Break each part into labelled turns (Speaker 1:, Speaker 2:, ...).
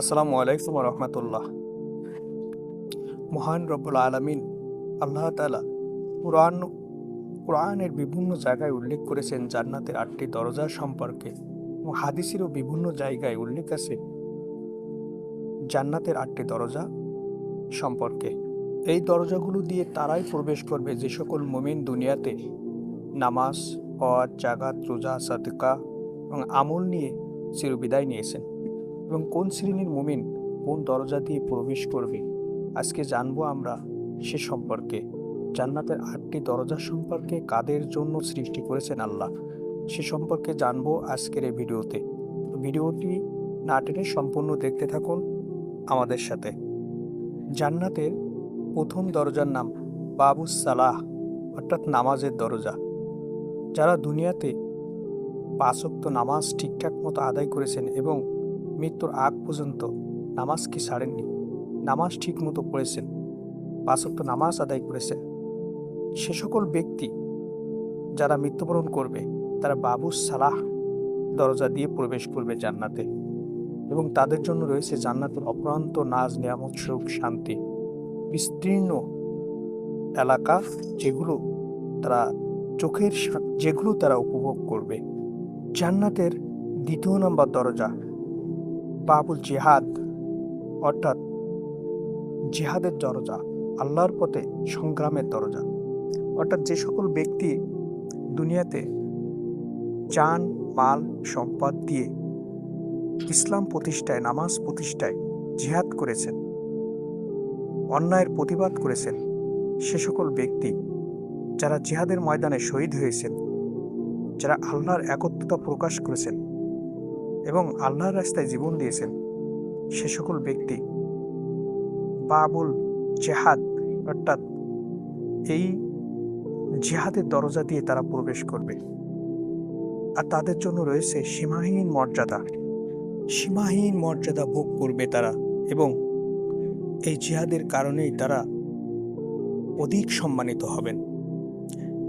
Speaker 1: আসসালামু আলাইকুম রহমতুল্লাহ মহান রব্বুল আলমিন আল্লাহ তালা কোরআন, কোরআনের বিভিন্ন জায়গায় উল্লেখ করেছেন জান্নাতের আটটি দরজা সম্পর্কে এবং হাদিসেরও বিভিন্ন জায়গায় উল্লেখ আছে জান্নাতের আটটি দরজা সম্পর্কে। এই দরজাগুলো দিয়ে তারাই প্রবেশ করবে যে সকল মুমিন দুনিয়াতে নামাজ, হজ জাগাত রোজা, সাদকা এবং আমল নিয়ে চিরবিদায় নিয়েছেন। এবং কোন শ্রেণির মুমিন কোন দরজা দিয়ে প্রবেশ করবে? আজকে জানব আমরা সে সম্পর্কে। জান্নাতের আটটি দরজা সম্পর্কে কাদের জন্য সৃষ্টি করেছেন আল্লাহ, সে সম্পর্কে জানব আজকের এই ভিডিওতে। ভিডিওটি না টেনে সম্পূর্ণ দেখতে থাকুন আমাদের সাথে। জান্নাতের প্রথম দরজার নাম বাবু সালাহ, অর্থাৎ নামাজের দরজা। যারা দুনিয়াতে পাঁচক্ত নামাজ ঠিকঠাক মতো আদায় করেছেন এবং মৃত্যুর আগ পর্যন্ত নামাজকে ছাড়েননি নামাজ ঠিক মতো পড়েছেন। পাঁচক্ত নামাজ আদায় করেছেন। সে সকল ব্যক্তি যারা মৃত্যুবরণ করবে, তারা বাবু সালাহ দরজা দিয়ে প্রবেশ করবে জান্নাতে এবং তাদের জন্য রয়েছে জান্নাতের অপ্রান্ত নাজ, নিয়ামত, সুখ, শান্তি। বিস্তীর্ণ এলাকা যেগুলো তারা চোখের যেগুলো তারা উপভোগ করবে। জান্নাতের দ্বিতীয় নম্বর দরজা বাবুল জিহাদ, অর্থাৎ জিহাদের দরজা, আল্লাহর পথে সংগ্রামের দরজা। অর্থাৎ যে সকল ব্যক্তি দুনিয়াতে চান, মাল, সম্পদ দিয়ে ইসলাম প্রতিষ্ঠায়, নামাজ প্রতিষ্ঠায় জিহাদ করেছেন, অন্যায়ের প্রতিবাদ করেছেন, সে সকল ব্যক্তি যারা জিহাদের ময়দানে শহীদ হয়েছেন, যারা আল্লাহর একত্রতা প্রকাশ করেছেন এবং আল্লাহর রাস্তায় জীবন দিয়েছেন সে সকল ব্যক্তি। বাবুল জেহাদ, অর্থাৎ এই জেহাদের দরজা দিয়ে তারা প্রবেশ করবে। আর তাদের জন্য রয়েছে সীমাহীন মর্যাদা। সীমাহীন মর্যাদা ভোগ করবে তারা এবং এই জিহাদের কারণেই তারা অধিক সম্মানিত হবেন।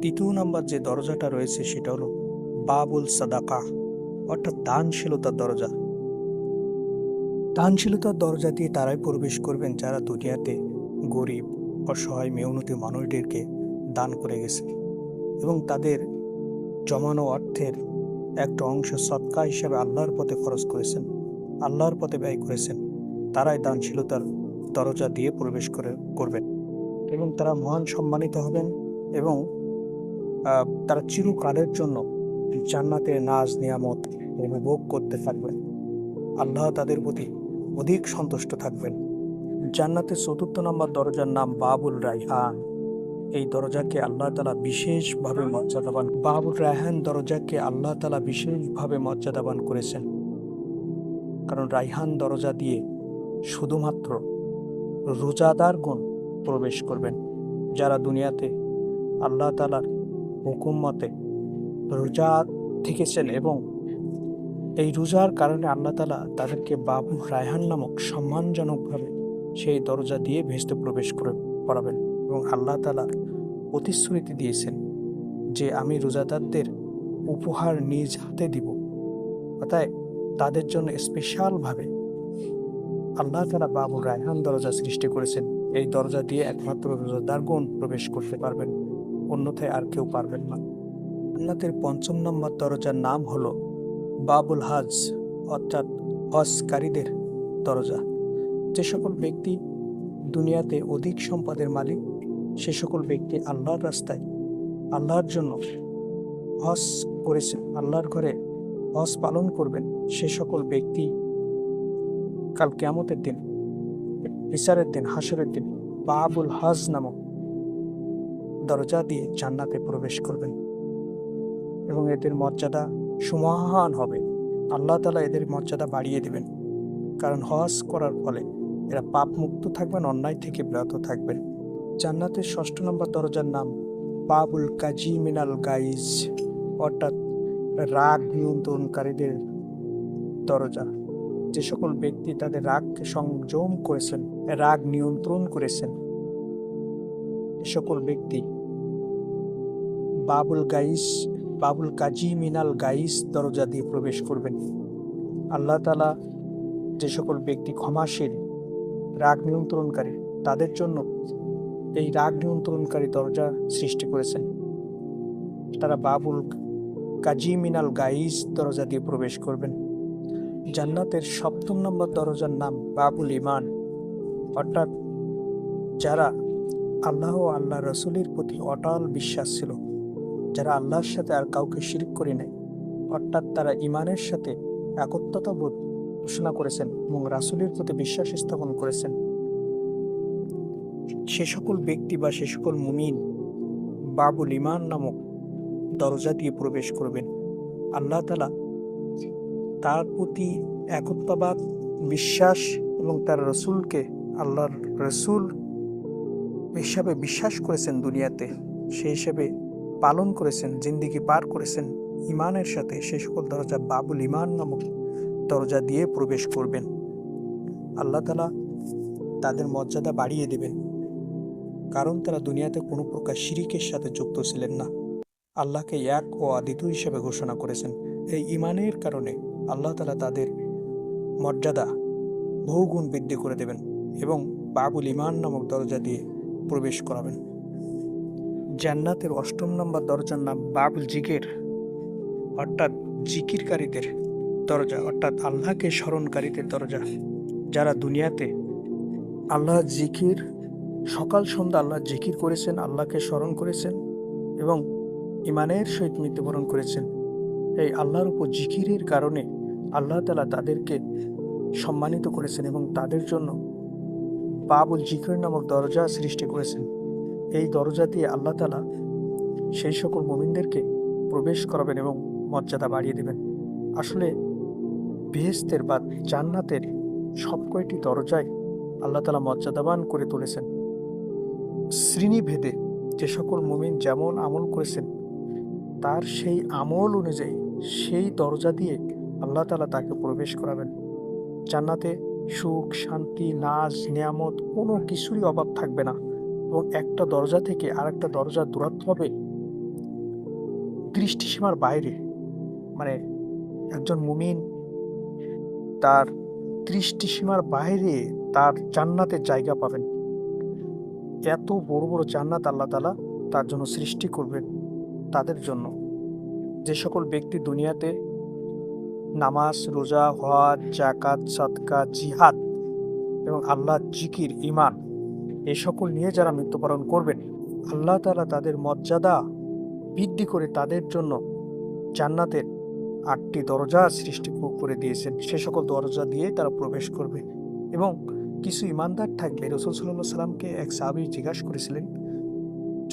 Speaker 1: তৃতীয় নম্বর যে দরজাটা রয়েছে সেটা হলো বাবুল সাদাকা। অর্থাৎ দানশীলতার দরজা। দানশীলতার দরজা দিয়ে তারাই প্রবেশ করবেন যারা দুনিয়াতে গরিব, অসহায় মেউনতি মানুষদেরকে দান করে গেছে এবং তাদের জমানো অর্থের একটা অংশ সৎকা হিসাবে আল্লাহর পথে খরচ করেছেন, আল্লাহর পথে ব্যয় করেছেন। তারাই দানশীলতার দরজা দিয়ে প্রবেশ করে, করবেন এবং তারা মহান সম্মানিত হবেন এবং তারা চিরকালের জন্য জান্নাতের নাজ নিয়ামত উপভোগ করতে থাকবেন, আল্লাহ তাদের প্রতি অধিক সন্তুষ্ট থাকবেন। জান্নাতের চতুর্থ নম্বর দরজার নাম বাবুল রাইহান। এই দরজাকে আল্লাহ তালা বিশেষভাবে মর্যাদাবান বাবুল রায়হান দরজাকে আল্লাহ তালা বিশেষভাবে মর্যাদাবান করেছেন। কারণ রাইহান দরজা দিয়ে শুধুমাত্র রোজাদারগণ প্রবেশ করবেন, যারা দুনিয়াতে আল্লাহ তালার হুকুম মতে রোজা থেকেছেন এবং এই রোজার কারণে আল্লাহ তালা তাদেরকে বাবু রায়হান নামক সম্মানজনকভাবে সেই দরজা দিয়ে ভেস্তে প্রবেশ করে করাবেন এবং আল্লাহ তালা প্রতিশ্রুতি দিয়েছেন যে আমি রোজাদারদের উপহার নিজ হাতে দিব। অতএব তাদের জন্য স্পেশালভাবে আল্লাহ তালা বাবু রায়হান দরজা সৃষ্টি করেছেন। এই দরজা দিয়ে একমাত্র রোজাদারগণ প্রবেশ করতে পারবেন, অন্যথায় আর কেউ পারবেন না। জান্নাতের পঞ্চম নম্বর দরজার নাম হলো বাবুল হাজ, অর্থাৎ হজকারীদের দরজা। যে সকল ব্যক্তি দুনিয়াতে অধিক সম্পদের মালিক, সে সকল ব্যক্তি আল্লাহর রাস্তায় আল্লাহর জন্য হজ করেছেন, আল্লাহর ঘরে হজ পালন করবেন, সে সকল ব্যক্তি কাল কেয়ামতের দিন, বিচারের দিন, হাসরের দিন বাবুল হজ নামক দরজা দিয়ে জান্নাতে প্রবেশ করবেন। এবং এদের মর্যাদা সুমহান হবে। আল্লাহ তালা এদের মর্যাদা বাড়িয়ে দেবেন। কারণ হজ করার ফলে এরা পাপ মুক্ত থাকবেন, অন্যায় থেকে বিরত থাকবেন। জান্নাতের ষষ্ঠ নম্বর দরজার নাম বাবুল কাজী মিনাল গাইজ। অর্থাৎ রাগ নিয়ন্ত্রণকারীদের দরজা। যে সকল ব্যক্তি তাদের রাগকে সংযম করেছেন, রাগ নিয়ন্ত্রণ করেছেন সকল ব্যক্তি বাবুল গাইস বাবুল কাজী মিনাল গাইস দরজা দিয়ে প্রবেশ করবেন। আল্লাহ তালা যে সকল ব্যক্তি ক্ষমাশীল, রাগ নিয়ন্ত্রণকারী, তাদের জন্য এই রাগ নিয়ন্ত্রণকারী দরজা সৃষ্টি করেছেন। তারা বাবুল কাজী মিনাল গাইজ দরজা দিয়ে প্রবেশ করবেন। জান্নাতের সপ্তম নম্বর দরজার নাম বাবুল ইমান অর্থাৎ যারা আল্লাহ আল্লাহ রসুলের প্রতি অটল বিশ্বাস ছিল যারা আল্লাহর সাথে আর কাউকে শিরিক করে নাই, অর্থাৎ তারা ইমানের সাথে একত্রতা বোধ ঘোষণা করেছেন এবং রাসুলের প্রতি বিশ্বাস স্থাপন করেছেন। সে সকল ব্যক্তি বা সে সকল মুমিন বাবুল ইমান নামক দরজা দিয়ে প্রবেশ করবেন। আল্লাহ তালা তার প্রতি একত্ববাদ বিশ্বাস এবং তার রসুলকে আল্লাহর রসুল হিসাবে বিশ্বাস করেছেন দুনিয়াতে। সে হিসেবে পালন করেছেন, জিন্দিগি পার করেছেন ইমানের সাথে সে সকল দরজা বাবুল ইমান নামক দরজা দিয়ে প্রবেশ করবেন। আল্লাহ তালা তাদের মর্যাদা বাড়িয়ে দেবেন, কারণ তারা দুনিয়াতে কোনো প্রকার শিরিকের সাথে যুক্ত ছিলেন না। আল্লাহকে এক ও আদিত হিসেবে ঘোষণা করেছেন। এই ইমানের কারণে আল্লাহ তালা তাদের মর্যাদা বহুগুণ বৃদ্ধি করে দেবেন এবং বাবুল ইমান নামক দরজা দিয়ে প্রবেশ করাবেন। জান্নাতের অষ্টম নম্বর দরজার নাম বাবুল জিকের। অর্থাৎ জিকিরকারীদের দরজা, অর্থাৎ আল্লাহকে স্মরণকারীদের দরজা, যারা দুনিয়াতে আল্লাহ জিকির, সকাল সন্ধ্যা আল্লাহ জিকির করেছেন, আল্লাহকে স্মরণ করেছেন এবং ইমানের সহিত মৃত্যুবরণ করেছেন। এই আল্লাহর উপর জিকিরের কারণে আল্লাহ তালা তাদেরকে সম্মানিত করেছেন এবং তাদের জন্য বাবুল জিকির নামক দরজা সৃষ্টি করেছেন। এই দরজা দিয়ে আল্লাহ তালা সেই সকল মোমিনদেরকে প্রবেশ করাবেন এবং মর্যাদা বাড়িয়ে দেবেন। আসলে বেহেস্তের বা জান্নাতের সব কয়টি দরজায় আল্লাহ তালা মর্যাদাবান করে তুলেছেন। শ্রেণীভেদে যে সকল মুমিন যেমন আমল করেছেন, তার সেই আমল অনুযায়ী সেই দরজা দিয়ে আল্লাহ তালা তাকে প্রবেশ করাবেন। জান্নাতে সুখ, শান্তি নাজ নিয়ামত কোনো কিছুরই অভাব থাকবে না। এবং একটা দরজা থেকে আর একটা দরজার দূরত্ব হবে দৃষ্টিসীমার বাইরে। মানে একজন মুমিন তার দৃষ্টিসীমার বাইরে তার জান্নাতের জায়গা পাবেন। এত বড় বড় জান্নাত আল্লাহ তালা তার জন্য সৃষ্টি করবেন তাদের জন্য। যে সকল ব্যক্তি দুনিয়াতে নামাজ, রোজা, হজ জাকাত সাদকা, জিহাদ এবং আল্লাহ জিকির ইমান এ সকল নিয়ে যারা মৃত্যুবরণ করবেন, আল্লাহ তালা তাদের মর্যাদা বৃদ্ধি করে তাদের জন্য জান্নাতের আটটি দরজা সৃষ্টি করে দিয়েছেন। সে সকল দরজা দিয়ে তারা প্রবেশ করবে এবং কিছু ইমানদার থাকবে। রসুল সাল্লাহ সাল্লামকে এক সাহাবি জিজ্ঞাসা করেছিলেন,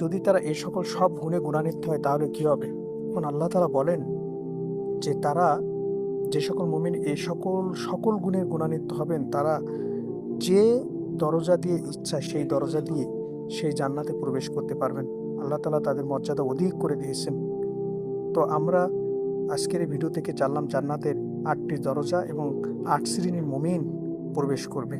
Speaker 1: যদি তারা এই সকল সব গুণে গুণান্বিত হয়, তাহলে কি হবে? এখন আল্লাহ তালা বলেন যে, তারা যে সকল মুমিন এই সকল সকল গুণে গুণান্বিত হবেন, তারা যে দরজা দিয়ে ইচ্ছা সেই দরজা দিয়ে সেই জান্নাতে প্রবেশ করতে পারবেন। আল্লাহ তালা তাদের মর্যাদা অধিক করে দিয়েছেন। তো আমরা আজকের এই ভিডিও থেকে জানলাম জান্নাতের আটটি দরজা এবং আট শ্রেণির মুমিন প্রবেশ করবে।